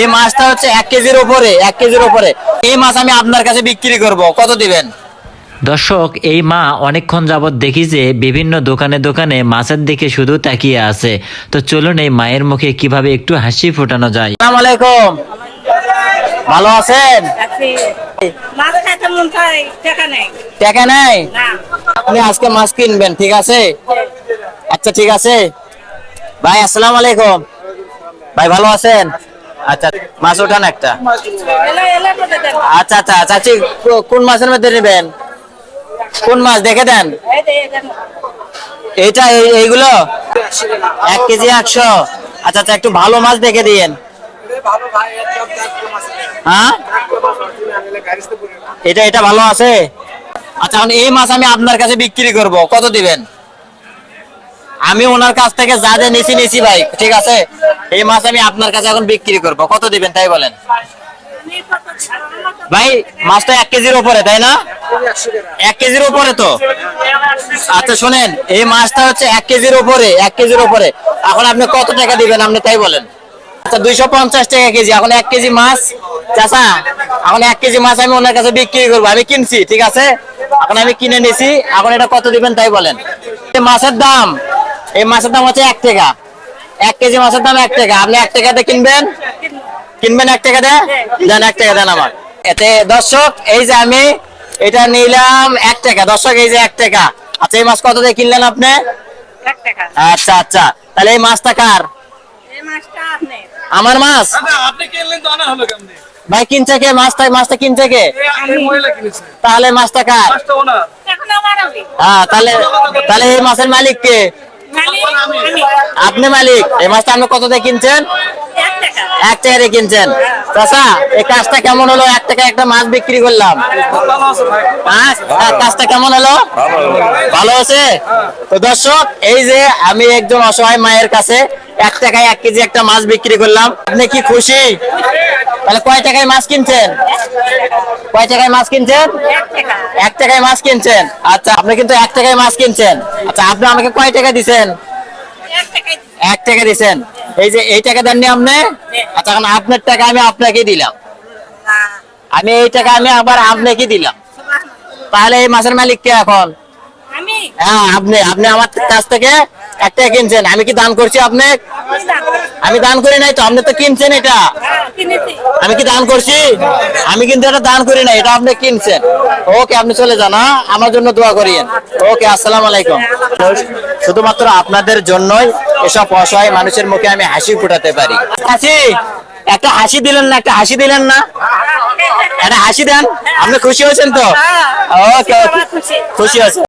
এই মাছটা হচ্ছে এক কেজির উপরে এক কেজির উপরে। এই মাছ আমি আপনার কাছে বিক্রি করব। কত দিবেন? দর্শক এই মা অনেকক্ষণ যাবৎ দেখি যে বিভিন্ন দোকানে দোকানে মাছের দিকে শুধু তাকিয়ে আছে। তো চলুন এই মায়ের মুখে কীভাবে একটু হাসি ফোটানো যায়। আসসালামু আলাইকুম। ভালো আছেন? মন টাকা নাই। আপনি আজকে মাছ কিনবেন ঠিক আছে? আচ্ছা ঠিক আছে। ভাই আসসালামু আলাইকুম। ভাই ভালো আছেন? আচ্ছা মাছ ওঠান একটা। আচ্ছা আচ্ছা চাচি কোন মাছের মধ্যে নেবেন? কোন মাছ? দেখে দেন। এইটা এই- এইগুলো? এক কেজি একশো। আচ্ছা আচ্ছা একটু ভালো মাছ দেখে দিয়েন। হ্যাঁ? এটা এটা ভালো আছে? আচ্ছা এই মাছ আমি আপনার কাছে বিক্রি করব। কত দিবেন? আমি ওনার কাছ থেকে যা যা নিছি নিছি ভাই, ঠিক আছে? এই মাছ আমি আপনার কাছে এখন বিক্রি করব। কত দিবেন তাই বলেন? ভাই, মাছটা এক কেজির উপরে, তাই না? এক কেজির উপরে তো? আচ্ছা শোনেন, এই মাছটা হচ্ছে এক কেজির উপরে, এক কেজির উপরে। এখন আপনি কত টাকা দিবেন, আপনি তাই বলেন? আচ্ছা দুইশো পঞ্চাশ টাকা কেজি, এখন এক কেজি মাছ। চাষা এখন এক কেজি মাছ আমি ওনার কাছে বিক্রি করব। আমি কিনছি, ঠিক আছে? এখন আমি কিনে নিছি, এখন এটা কত দিবেন তাই বলেন? মাছের দাম এই মাছের দাম হচ্ছে এক টাকা। এক কেজি মাছের দাম এক টাকা। আপনি এক টাকাতে কিনবেন? কিনবেন এক টাকা দেন দেন এক টাকা দেন আমার। এতে দর্শক এই যে আমি এটা নিলাম এক টাকা। দর্শক এই যে এক টাকা। আচ্ছা এই মাছ কত দিয়ে কিনলেন আপনি? আচ্ছা আচ্ছা। তাহলে এই মাছটা কার? এই মাছটা আপনি। আমার মাছ? না, আপনি কিনলেন তো আনা হলো কেমনে? ভাই কিনছে কে? মাছটা মাছটা কিনছে কে? এই আমি। মহিলা কিনেছে। তাহলে মাছটা কার? হ্যাঁ তাহলে তাহলে এই মাছের মালিক কে? আপনি মালিক, এই মাছটা আপনি কত দিয়ে কিনছেন? এক টাকা দিয়ে কিনছেন। চাচা, এই কাজটা কেমন হলো? এক টাকা একটা মাছ বিক্রি করলাম। কাজটা কেমন হলো? ভালো আছে তো দর্শক, এই যে আমি একজন অসহায় মায়ের কাছে এক টাকায় এক কেজি একটা মাছ বিক্রি করলাম। আপনি কি খুশি? তাহলে কয় টাকায় মাছ কিনছেন? কয় টাকায় মাছ কিনছেন? এক টাকায় মাছ কিনছেন। আচ্ছা আপনি কিন্তু এক টাকায় মাছ কিনছেন। আচ্ছা আপনি আমাকে কয় টাকা দিছেন? এক টাকা দিছেন। এই যে এই টাকা দেননি আপনি? আচ্ছা এখন আপনার টাকা আমি আপনাকে দিলাম। আমি এই টাকা আমি আবার আপনাকে দিলাম। তাহলে এই মাছের মালিক কে এখন? হ্যাঁ আপনি আপনি আমার কাছ থেকে একটা কিনছেন। আমি কি দান করছি আপনি আমি দান করি। নাই তো আপনি তো কিনছেন এটা। হ্যাঁ, আমি কি দান করছি? আমি কিন্তু এটা দান করি না এটা আপনি কিনছেন। ওকে আপনি চলে যান হ্যাঁ? আমার জন্য দোয়া করিয়েন। ওকে আসসালামু আলাইকুম। শুধুমাত্র আপনাদের জন্যই এসব অসহায় মানুষের মুখে আমি হাসি ফুটাতে পারি। হাসি? একটা হাসি দিলেন না একটা হাসি দিলেন না? একটা হাসি দেন আপনি খুশি হয়েছেন তো? ওকে ওকে। খুশি। খুশি আছে